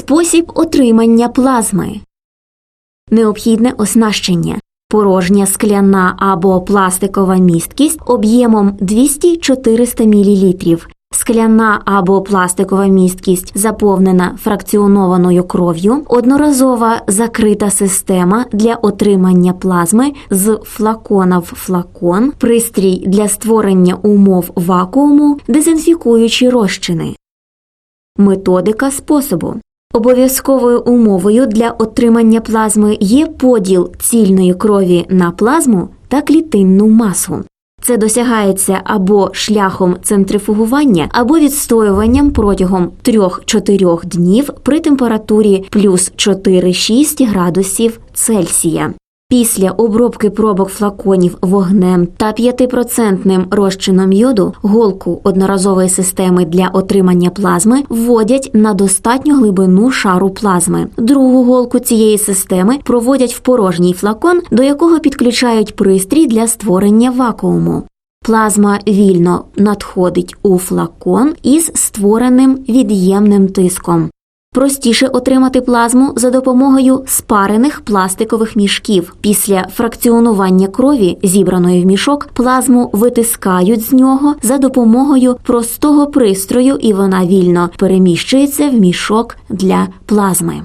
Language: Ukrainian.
Спосіб отримання плазми. Необхідне оснащення. Порожня скляна або пластикова місткість об'ємом 200-400 мл. Скляна або пластикова місткість заповнена фракціонованою кров'ю, одноразова закрита система для отримання плазми з флакона в флакон, пристрій для створення умов вакууму, дезінфікуючі розчини. Методика способу. Обов'язковою умовою для отримання плазми є поділ цільної крові на плазму та клітинну масу. Це досягається або шляхом центрифугування, або відстоюванням протягом 3-4 днів при температурі плюс 4-6 градусів Цельсія. Після обробки пробок флаконів вогнем та 5% розчином йоду голку одноразової системи для отримання плазми вводять на достатню глибину шару плазми. Другу голку цієї системи проводять в порожній флакон, до якого підключають пристрій для створення вакууму. Плазма вільно надходить у флакон із створеним від'ємним тиском. Простіше отримати плазму за допомогою спарених пластикових мішків. Після фракціонування крові, зібраної в мішок, плазму витискають з нього за допомогою простого пристрою, і вона вільно переміщується в мішок для плазми.